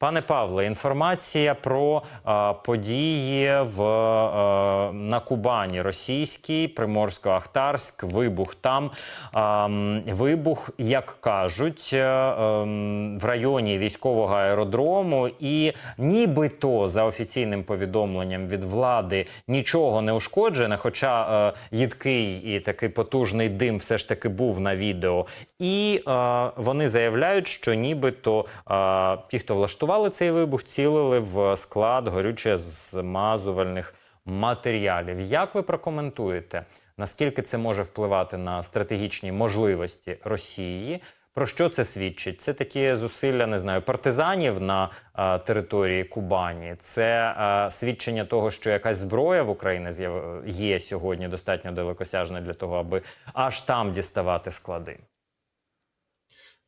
Пане Павле, інформація про е, події в, е, на Кубані російській, Приморсько-Ахтарськ, вибух там. Е, вибух, як кажуть, е, ем, в районі військового аеродрому, і нібито за офіційним повідомленням від влади нічого не ушкоджене, хоча е, їдкий і такий потужний дим все ж таки був на відео. І е, вони заявляють, що нібито е, ті, хто влаштували цей вибух, цілили в склад горюче змазувальних матеріалів. Як ви прокоментуєте, наскільки це може впливати на стратегічні можливості Росії? Про що це свідчить? Це такі зусилля, не знаю, партизанів на е, території Кубані. Це е, свідчення того, що якась зброя в Україні є сьогодні достатньо далекосяжна для того, аби аж там діставати склади.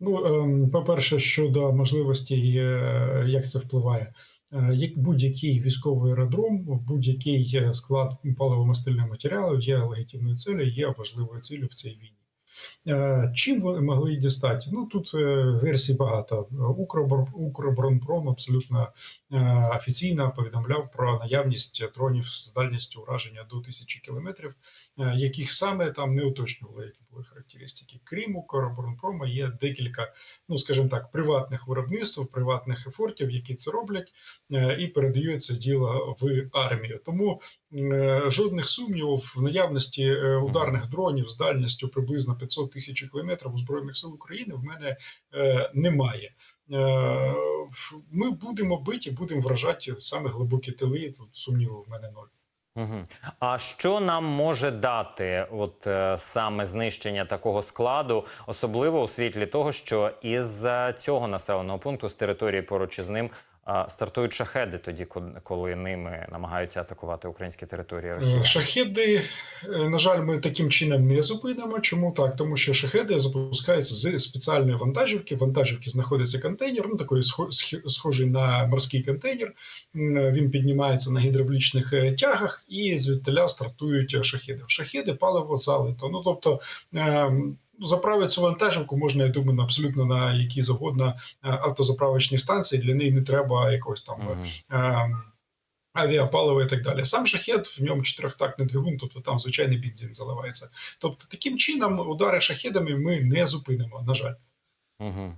Ну, ем, по-перше, щодо можливості, е, як це впливає. Е, Як будь-який військовий аеродром, будь-який е, склад паливо-мастильних матеріалів є легітимною цілею, є важливою цілею в цій війні. Е, Чим вони могли дістати? Ну тут е, версій багато. Укробор- Укроборонпром абсолютно е, офіційно повідомляв про наявність дронів з дальністю ураження до тисячі кілометрів, яких саме там не уточнювали, які були характеристики. Крім Укроборонпрома є декілька, ну скажімо так, приватних виробництв, приватних ефортів, які це роблять і передають діло в армію. Тому жодних сумнівів в наявності е, ударних дронів з дальністю приблизно 500 тисяч кілометрів у збройних сил України в мене е, немає. Е, Ми будемо биті, будемо вражати саме глибокі тили. Тут сумніву в мене ноль. Угу. А що нам може дати от е, саме знищення такого складу, особливо у світлі того, що із е, цього населеного пункту з території поруч із ним е, стартують шахеди, тоді коли ними намагаються атакувати українські території Росії? Е, Шахеди, е, на жаль, ми таким чином не зупинимо. Чому так? Тому що шахеди запускаються з спеціальної вантажівки. В вантажівці знаходиться контейнер, ну такий схожий на морський контейнер. Він піднімається на гідравлічних е, тягах і звідтиля стартують шахеди. Шахеди паливо залито. Ну тобто. Ем, Заправити цю вантажівку можна, я думаю, абсолютно на які завгодно е, автозаправочні станції. Для неї не треба якогось там Мгм. ем, авіапаливо і так далі. Сам шахет в ньому чотирьохтактний двигун, тобто там звичайний бензин заливається. Тобто, таким чином удари шахедами ми не зупинимо. На жаль, Угу.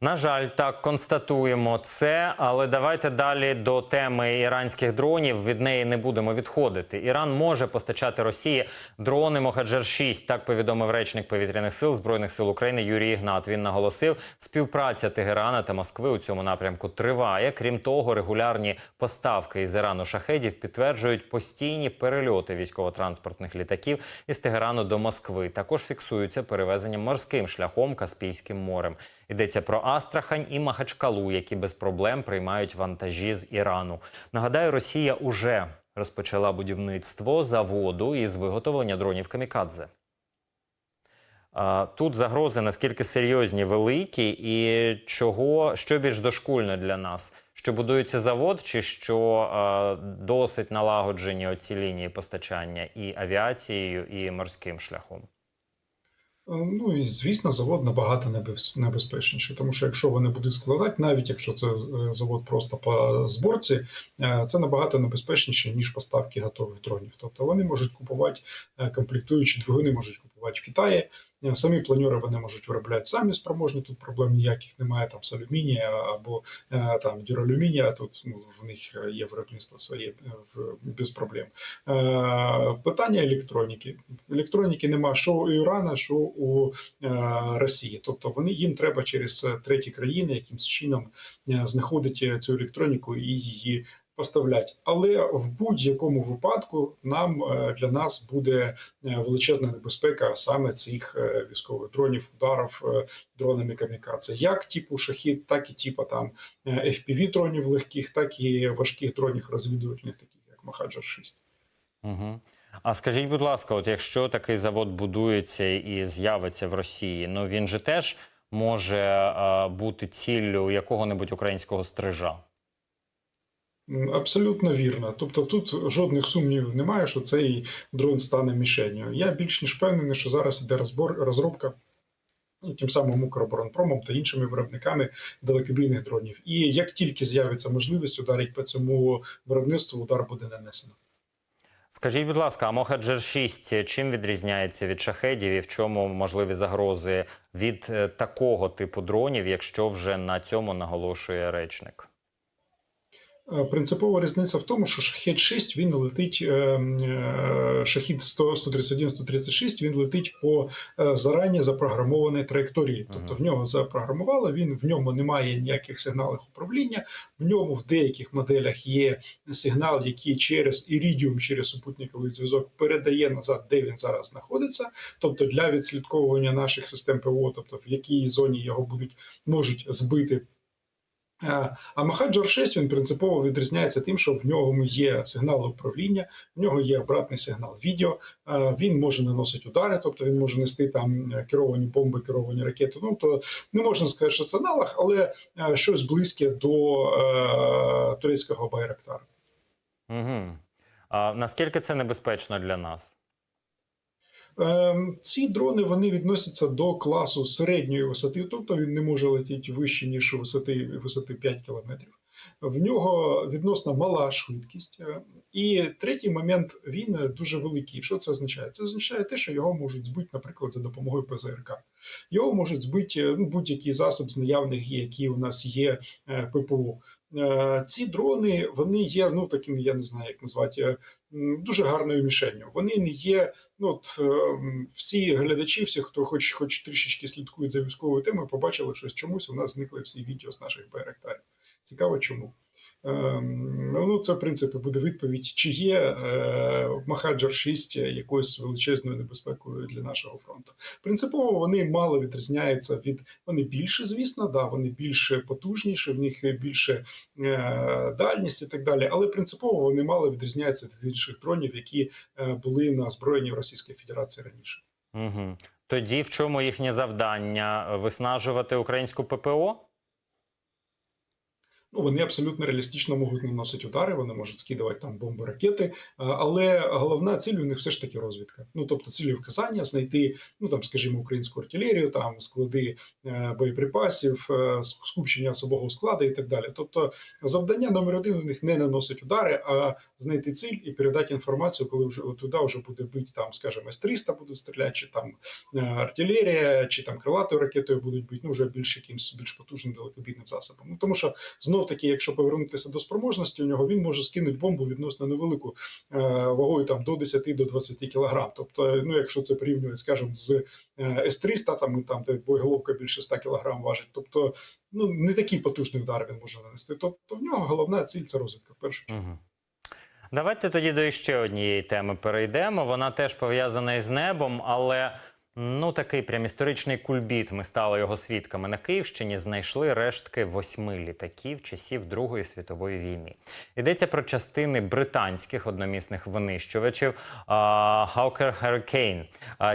На жаль, так констатуємо це, але давайте далі до теми іранських дронів. Від неї не будемо відходити. Іран може постачати Росії дрони Мохаджер 6 Так повідомив речник повітряних сил збройних сил України Юрій Ігнат. Він наголосив, співпраця Тегерана та Москви у цьому напрямку триває. Крім того, регулярні поставки із Ірану шахедів підтверджують постійні перельоти військово-транспортних літаків із Тегерану до Москви. Також фіксуються перевезення морським шляхом Каспійським морем. Йдеться про Астрахань і Махачкалу, які без проблем приймають вантажі з Ірану. Нагадаю, Росія уже розпочала будівництво заводу із виготовлення дронів камікадзе. Тут загрози наскільки серйозні, великі, і чого що більш дошкульно для нас? Що будується завод, чи що досить налагоджені оці лінії постачання і авіацією, і морським шляхом? Е, ну і звісно, завод набагато небез- небезпечніший, тому що якщо вони будуть складати, навіть якщо це е, завод просто по зборці, е, це набагато небезпечніше ніж поставки готових дронів. Тобто вони можуть купувати комплектуючі двигуни, можуть купувати в Китаї. Е, Самі планьори вони можуть виробляти самі спроможні. Тут проблем ніяких немає там з алюмінія або е, там дюралюмінія. Тут ну, в них є виробництво своє е, без проблем. Питання електроніки. Електроніки нема що у Ірана, що у Росії. Тобто вони їм треба через треті країни якимсь чином знаходити цю електроніку і її поставляти. Але в будь-якому випадку нам е, для нас буде е, величезна небезпека саме цих е, військових дронів, ударів дронами камікадзе, як типу шахід, так і типу там FPV дронів легких, так і важких дронів розвідувальних, таких як Махаджар 6. Угу. А скажіть, будь ласка, от якщо такий завод будується і з'явиться в Росії, ну він же теж може бути ціллю якого-небудь українського стрижа. Абсолютно вірно. Тобто тут жодних сумнівів немає, що цей дрон стане мішенью. Я більш ніж впевнений, що зараз іде розбор розробка ну, тим самим Укроборонпромом та іншими виробниками далекобійних дронів. І як тільки з'явиться можливість ударити по цьому виробництву, удар буде нанесено. Скажіть, будь ласка, а Мохаджер 6 чим відрізняється від шахедів і в чому можливі загрози від е, такого типу дронів, якщо вже на цьому наголошує речник? Е, Принципова різниця в тому, що шахет 6 він летить е, е, шахід 100, 131, 136, він летить по зарані запрограмованій траєкторії. Тобто в нього запрограмували, він в ньому немає ніяких сигналів управління. В ньому в деяких моделях є сигнал, який через ірідіум, через супутниковий зв'язок передає назад, де він зараз знаходиться. Тобто для відслідковування наших систем ПВО, тобто в якій зоні його будуть можуть збити. Е, А Махаджор 6 він принципово відрізняється тим, що в ньому є сигнали управління, в нього є обратний сигнал відео. е, Він може наносити удари, тобто він може нести там е, керовані бомби, керовані ракети. Ну то не можна сказати, що це аналог, але щось близьке до е, турецького байрактара. Угу. А наскільки це небезпечно для нас? Ем, Ці дрони вони відносяться до класу середньої висоти, тобто він не може летіти вище ніж висоти висоти 5 кілометрів. В нього відносно мала швидкість. Е, І третій момент він дуже великий. Що це означає? Це означає те, що його можуть збити, наприклад, за допомогою ПЗРК. Його можуть збити ну, будь-який засіб з наявних, які у нас є е, ППО. Е, Ці дрони вони є ну таким, я не знаю, як назвати, е, дуже гарною мішенню. Вони не є. Ну от е, всі глядачі, всі, хто хоч хоч трішечки слідкують за військовою темою, побачили, що чомусь у нас зникли всі відео з наших байрактарів. Цікаво, чому. Ем, Ну, це в принципі буде відповідь, чи є е, Махаджар 6 якоюсь величезною небезпекою для нашого фронту. Принципово вони мало відрізняються від вони більше, звісно, да, вони більше потужніші, в них більше е, дальність і так далі. Але принципово вони мало відрізняються від інших дронів, які е, були на озброєнні в Російській Федерації раніше. Угу. Тоді в чому їхнє завдання? Виснажувати українську ППО? Ну, вони абсолютно реалістично можуть наносити удари, вони можуть скидувати там бомби, ракети. Але головна ціль у них все ж таки розвідка. Ну тобто цілі вказання знайти, ну там, скажімо, українську артилерію, там склади е, боєприпасів, е, скупчення особового складу і так далі. Тобто, завдання номер один у них не наносить удари, а знайти ціль і передати інформацію, коли вже туди вже буде бити там, скажімо, С-300 будуть стріляти, чи там е, артилерія, чи там крилатою ракетою будуть бити, ну вже більш якимсь більш потужним далекобійним засобом. Ну тому що знов таки, якщо повернутися до спроможності, у нього він може скинути бомбу відносно невелику е, вагою там до 10 до 20 кілограм. Тобто, ну якщо це порівнювати, скажімо, з е, С-300, там, там де боєголовка більше 100 кілограм важить, тобто ну не такий потужний удар він може нанести. Тобто в нього головна ціль це розвідка в першу чергу. Давайте тоді до ще однієї теми перейдемо. Вона теж пов'язана із небом, але ну такий прям історичний кульбіт. Ми стали його свідками. На Київщині знайшли рештки восьми літаків часів Другої світової війни. Йдеться про частини британських одномісних винищувачів Hawker Hurricane.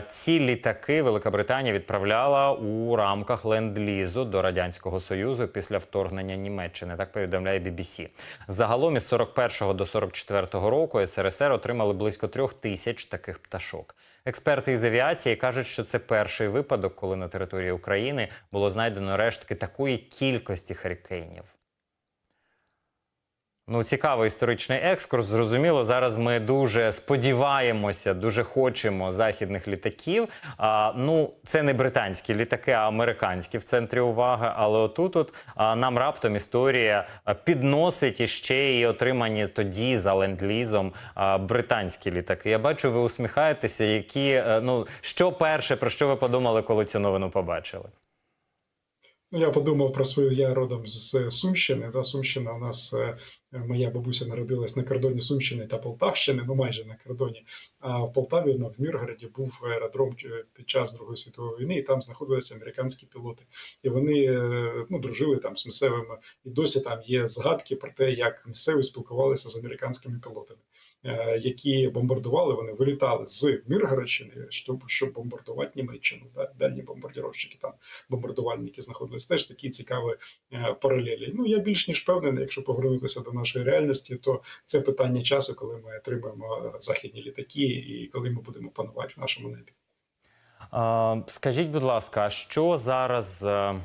Ці літаки Велика Британія відправляла у рамках ленд-лізу до радянського союзу після вторгнення Німеччини. Так повідомляє BBC. Загалом із 41 до 44 року СРСР отримали близько трьох тисяч таких пташок. Експерти із авіації кажуть, що це перший випадок, коли на території України було знайдено рештки такої кількості харікейнів. Ну, цікавий історичний екскурс. Зрозуміло, зараз ми дуже сподіваємося, дуже хочемо західних літаків. А, ну, це не британські літаки, а американські в центрі уваги. Але отут от, а, нам раптом історія підносить іще і отримані тоді за ленд-лізом британські літаки. Я бачу, ви усміхаєтеся. Які е, ну що перше, про що ви подумали, коли цю новину побачили? Ну, я подумав про свою я родом з Сумщини. Да, Сумщина у нас е, моя бабуся народилась на кордоні Сумщини та Полтавщини, ну майже на кордоні. В Полтаві ну, в Міргороді був аеродром е, під час Другої світової війни, і там знаходилися американські пілоти. І вони е, ну, дружили там з місцевими. І досі там є згадки про те, як місцеві спілкувалися з американськими пілотами. е, Які бомбардували, вони вилітали з Миргородщини, щоб щоб бомбардувати Німеччину. Да? Дальні бомбардіровщики там бомбардувальники знаходились. Теж такі цікаві паралелі. Ну я більш ніж впевнений, якщо повернутися до нашої реальності, то це питання часу, коли ми отримаємо західні літаки і коли ми будемо панувати в нашому небі. Скажіть, будь ласка, що зараз е,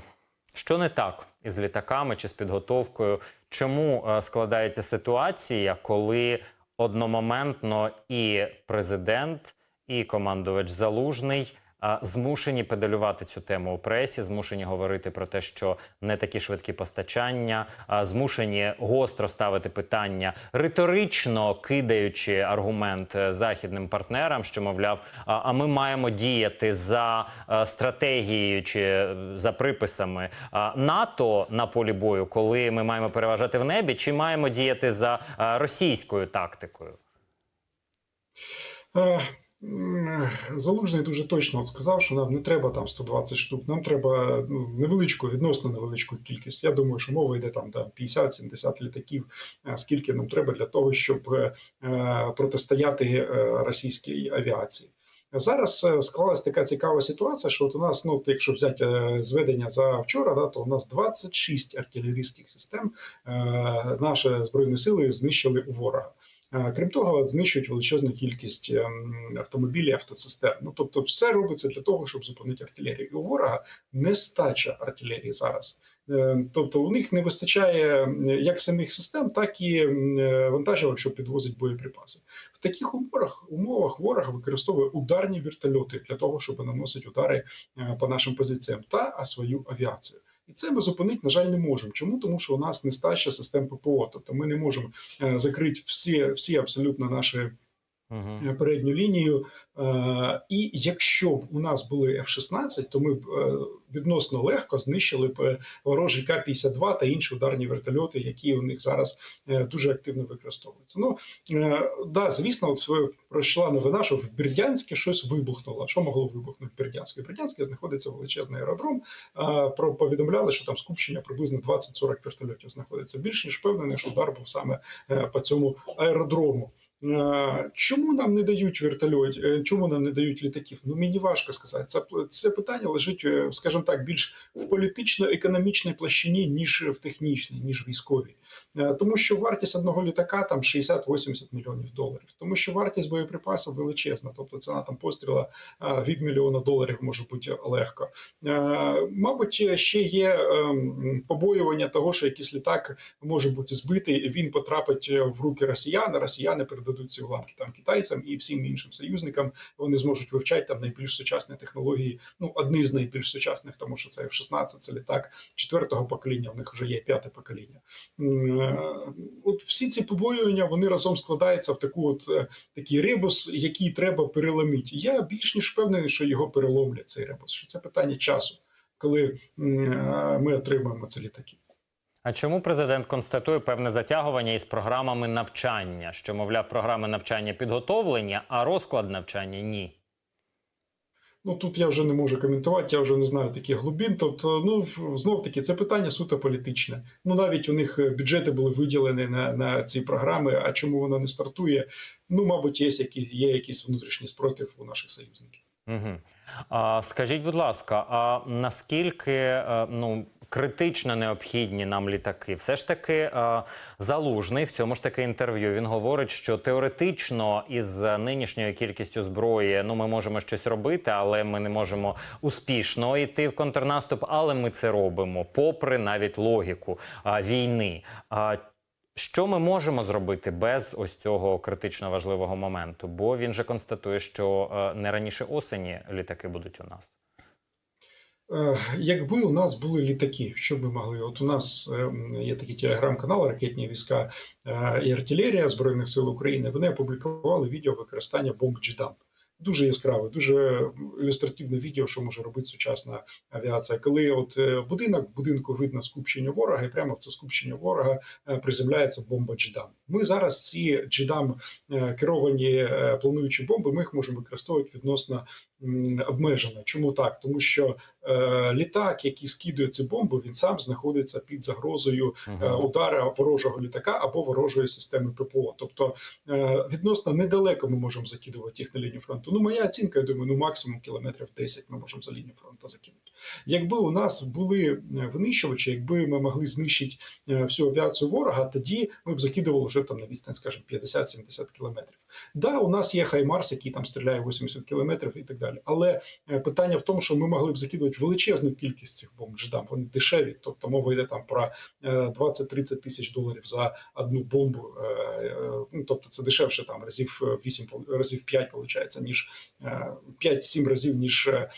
що не так із літаками чи з підготовкою? Чому е, складається ситуація, коли одномоментно і президент, і командувач залужний змушені педалювати цю тему у пресі, змушені говорити про те, що не такі швидкі постачання, змушені гостро ставити питання, риторично кидаючи аргумент е, західним партнерам, що мовляв, а ми маємо діяти за е, стратегією чи е, за приписами НАТО на полі бою, коли ми маємо переважати в небі, чи маємо діяти за російською тактикою? Залужний дуже точно сказав, що нам не треба там 120 штук, нам треба ну, невеличку, відносно невеличку кількість. Я думаю, що мова йде там да, 50-70 літаків, е, скільки нам треба для того, щоб е, е, протистояти російській авіації. Зараз склалась така цікава ситуація, що от у нас, ну якщо взяти зведення за вчора, да, то у нас 26 артилерійських систем е, наші збройні сили знищили у ворога. Е, Крім того, знищують величезну кількість ем, автомобілів, автосистем. Ну тобто, все робиться для того, щоб зупинити артилерію. І у ворога нестача артилерії зараз. Е, Тобто, у них не вистачає як самих систем, так і е, вантажівок, що підвозять боєприпаси. В таких умовах умовах ворог використовує ударні вертольоти для того, щоб наносити удари е, по нашим позиціям та свою авіацію. І це ми зупинити, на жаль, не можемо. Чому? Тому що у нас нестача систем ППО. Тобто ми не можемо е, закрити всі, всі абсолютно наші Угу. передню лінію. Е, І якщо б у нас були F-16, то ми б е, відносно легко знищили б ворожі К-52 та інші ударні вертольоти, які у них зараз дуже активно використовуються. Ну да, звісно, пройшла новина, що в Бердянське щось вибухнуло. Що могло вибухнути в Бердянську? В Бердянське знаходиться величезний аеродром. Про повідомляли, що там скупчення приблизно 20-40 вертольотів знаходиться. Більш ніж впевнений, що удар був саме по цьому аеродрому. Е, Чому нам не дають вертольотів? е, Чому нам не дають літаків? Ну мені важко сказати. Це це питання лежить, е, скажімо так, більш в політично-економічній площині, ніж в технічній, ніж військовій. Тому що вартість одного літака там 60-80 мільйонів доларів. Тому що вартість боєприпасів величезна, тобто ціна там постріла від мільйона доларів може бути легко. Мабуть, ще є побоювання того, що якийсь літак може бути збитий, він потрапить в руки росіян. а Росіяни передадуть ці уламки там китайцям і всім іншим союзникам. Вони зможуть вивчати там найбільш сучасні технології. Ну одні з найбільш сучасних, тому що це F-16, це літак четвертого покоління. В них вже є п'яте покоління. Е, От всі ці побоювання вони разом складаються в таку от е, такий ребус, який треба переломити. Я більш ніж впевнений, що його переломлять цей ребус. Що це питання часу, коли е, ми отримаємо ці літаки. А чому президент констатує певне затягування із програмами навчання? Що, мовляв, програми навчання підготовлені, а розклад навчання ні. Ну тут я вже не можу коментувати, я вже не знаю таких глибин. Тобто, ну знов таки, це питання суто політичне. Ну навіть у них е, бюджети були виділені на, на ці програми. А чому вона не стартує? Ну, мабуть, є які є якийсь внутрішній спротив у наших союзників. Угу. А, скажіть, будь ласка, а наскільки е, ну, критично необхідні нам літаки? Все ж таки, е, залужний в цьому ж таки інтерв'ю він говорить, що теоретично із нинішньою кількістю зброї ну ми можемо щось робити, але ми не можемо успішно йти в контрнаступ. Але ми це робимо, попри навіть логіку війни. А, що ми можемо зробити без ось цього критично важливого моменту? Бо він же констатує, що е, не раніше осені літаки будуть у нас. Е, Якби у нас були літаки, що б ми могли? От у нас е, є такий телеграм-канал Ракетні війська е, і артилерія Збройних сил України. Вони опублікували відео використання бомб Джидам. Дуже яскраве, дуже ілюстративне відео, що може робити сучасна авіація. Коли от будинок в будинку видно скупчення ворога, і прямо в це скупчення ворога приземляється бомба Джидам. Ми зараз ці Джидам е, керовані плануючі бомби. Ми їх можемо використовувати відносно м, обмежено. Чому так? Тому що е, літак, який скидує ці бомби, він сам знаходиться під загрозою е, удара ворожого літака або ворожої системи ППО. Тобто е, відносно недалеко ми можемо закидувати їх на лінію фронту. Ну, моя оцінка, я думаю, ну максимум кілометрів 10 ми можемо за лінію фронту закинути. Якби у нас були е, винищувачі, якби ми могли знищити е, всю авіацію ворога, тоді ми б закидували вже там на відстань, скажімо, 50-70 кілометрів. Да, у нас є Хаймарс, який там стріляє 80 кілометрів і так далі. Далі. Але е, питання в тому, що ми могли б закидувати величезну кількість цих бомб джедам. Вони дешеві, тобто мова йде там про е, 20-30 тисяч доларів за одну бомбу. Е, е, Ну тобто це дешевше там разів 8, разів 5, виходить, ніж е, 5-7 разів ніж е,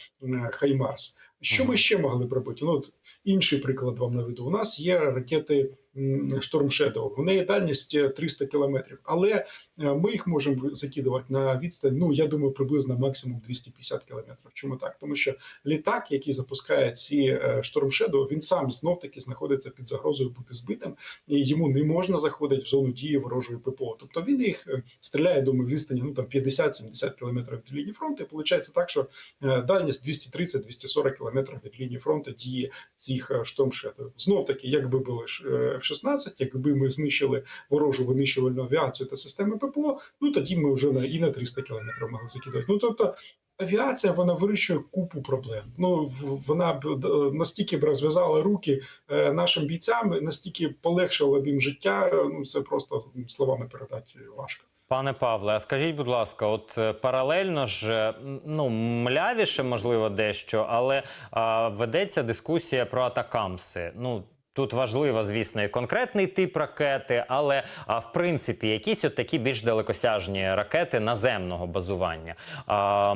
Хаймарс. Що ми ще могли б робити? Ну, от інший приклад вам наведу. У нас є ракети Storm Shadow. У неї дальність е, 300 кілометрів, але е, ми їх можемо закидувати на відстань. Ну я думаю, приблизно максимум 250 кілометрів. Чому так? Тому що літак, який запускає ці е, Storm Shadow, він сам знов таки знаходиться під загрозою бути збитим, і йому не можна заходити в зону дії ворожої ППО. Тобто він їх е, стріляє, думаю, відстані ну там 50-70 кілометрів від лінії фронту. І виходить так, що е, дальність 230-240 кілометрів від лінії фронту діє цих е, Storm Shadow. Знов таки, якби були е, F-16, якби ми знищили ворожу винищувальну авіацію та системи ППО, ну тоді ми вже на і на 300 кілометрів могли закидати. Ну тобто. Авіація вона вирішує купу проблем. Ну вона б д- настільки б розв'язала руки е, нашим бійцям, настільки полегшила б їм життя. е, Ну це просто словами передати важко. Пане Павле, а скажіть, будь ласка, от е, паралельно ж е, ну млявіше, можливо, дещо, але а, ведеться дискусія про атакамси. Ну тут важливо, звісно, і конкретний тип ракети, але а, в принципі якісь от такі більш далекосяжні ракети наземного базування. А,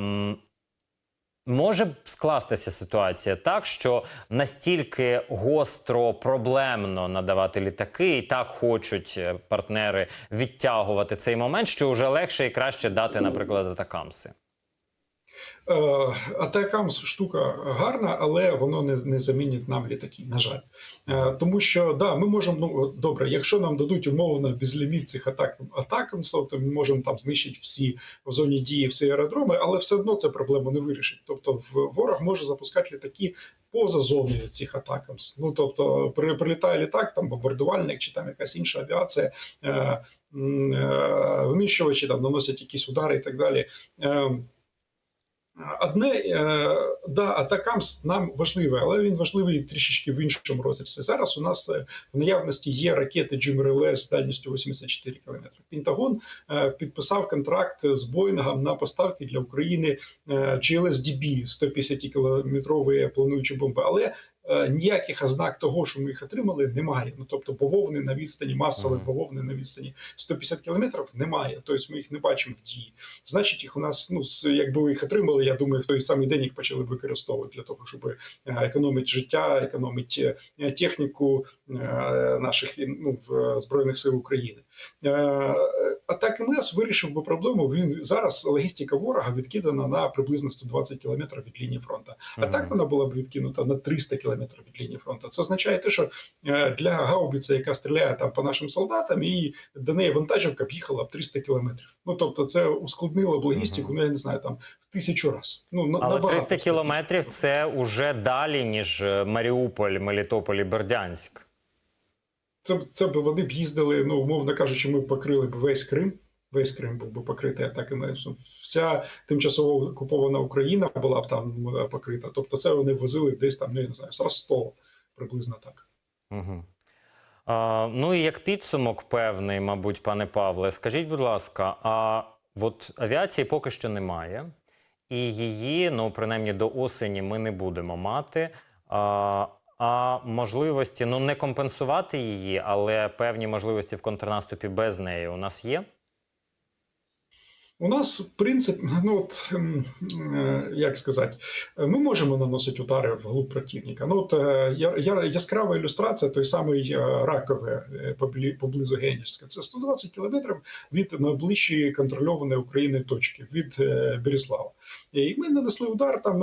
Може скластися ситуація так, що настільки гостро проблемно надавати літаки, і так хочуть е, партнери відтягувати цей момент, що вже легше і краще дати, наприклад, атакамси. Е, Атакам штука гарна, але воно не, не замінить нам літаки, на жаль. Е, Тому що да, ми можемо, ну добре, якщо нам дадуть умовно безліміт цих атак атакамсів, то ми можемо там знищити всі в зоні дії всі аеродроми, але все одно це проблему не вирішить. Тобто, ворог може запускати літаки поза зоною цих атакамс. Ну тобто, при, прилітає літак, там бомбардувальник чи там якась інша авіація. Е, е, Винищувачі там наносять якісь удари і так далі. Е, Одне, е, да, атакамс нам важливе, але він важливий трішечки в іншому розрізі. Зараз у нас е, в наявності є ракети GMRLS з дальністю 84 км. Пентагон е, підписав контракт з Боїнгом на поставки для України GLSDB 150 кілометрової плануючі бомби, але ніяких ознак того, що ми їх отримали, немає. Ну тобто, бавовни на відстані, масових Мгм. бавовни на відстані 150 кілометрів немає. Тобто ми їх не бачимо в дії. Значить, їх у нас ну с- якби ви їх отримали. Я думаю, в той самий день їх почали використовувати для того, щоб е, економити життя, економити е, техніку е, наших ну, збройних сил України. Е, Атак МС вирішив би проблему. Він зараз логістика ворога відкидана на приблизно 120 кілометрів від лінії фронту. А так вона була б відкинута на 300 кілометрів від лінії фронту. Це означає те, що е, для гаубиці, яка стріляє там по нашим солдатам, і до неї вантажівка б їхала б 300 кілометрів. Ну тобто, це ускладнило б логістику. Ну я не знаю, там в тисячу раз. Ну на- Але 300 кілометрів це уже далі, ніж е, Маріуполь, Мелітополь і Бердянськ. Це, це б вони б їздили, ну умовно кажучи, ми б покрили б весь Крим. Весь Крим був би покритий атаками. Вся тимчасово окупована Україна була б там е, покрита. Тобто, це вони возили десь там, ну не знаю, з Ростова, приблизно так. Угу. А, ну і як підсумок певний, мабуть, пане Павле, скажіть, будь ласка, а от авіації поки що немає, і її, ну принаймні до осені, ми не будемо мати. А, а можливості ну не компенсувати її, але певні можливості в контрнаступі без неї у нас є. У нас принцип, ну от ем, е, як сказати, ми можемо наносити удари в глуб противника. Ну от е, я, я, яскрава ілюстрація той самий е, ракове поблизу Генічська. Це 120 кілометрів від найближчої контрольованої Україною точки від е, І ми нанесли удар. Там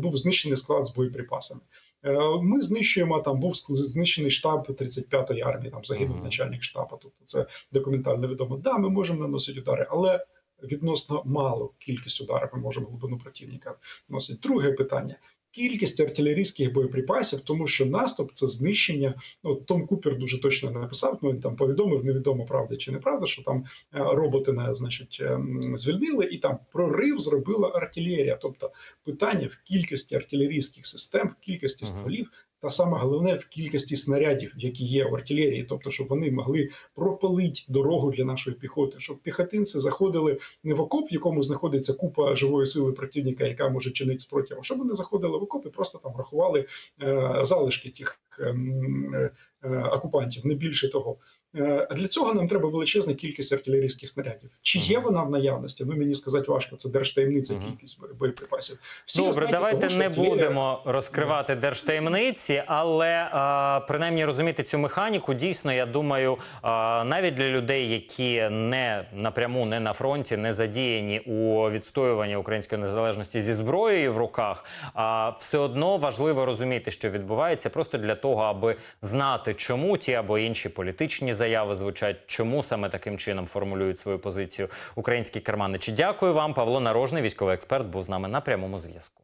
був знищений склад з боєприпасами. Е, Ми знищуємо там. Був знищений штаб 35-ї армії. Там загинув Ага. начальник штабу. Тобто це документально відомо. Да, ми можемо наносити удари, але відносно мало кількість ударів ми можемо глибину противника носити. Друге питання. Кількість артилерійських боєприпасів, тому що наступ це знищення. Ну Том Купер дуже точно написав. Ну він там повідомив, невідомо правда чи неправда, що там е, роботи не значить ем, звільнили, і там прорив зробила артилерія. Тобто питання в кількості артилерійських систем, в кількості Ага. стволів Та саме головне в кількості снарядів, які є в артилерії, тобто, щоб вони могли пропалити дорогу для нашої піхоти, щоб піхотинці заходили не в окоп, в якому знаходиться купа живої сили противника, яка може чинити спротив, а щоб вони заходили в окоп і просто там рахували е, залишки тих е, окупантів, не більше того. Е, А для цього нам треба величезна кількість артилерійських снарядів. Чи є вона в наявності? Ну мені сказати важко. Це держтаємниця кількість бо- боєприпасів. Всі Добре, знають, давайте тому не артилерія- будемо розкривати держтаємниці, але а, принаймні розуміти цю механіку дійсно, я думаю, а, навіть для людей, які не напряму не на фронті, не задіяні у відстоюванні української незалежності зі зброєю в руках, а все одно важливо розуміти, що відбувається, просто для того, аби знати, чому ті або інші політичні заяви звучать, чому саме таким чином формулюють свою позицію українські керманичі. Дякую вам, Павло Нарожний, військовий експерт, був з нами на прямому зв'язку.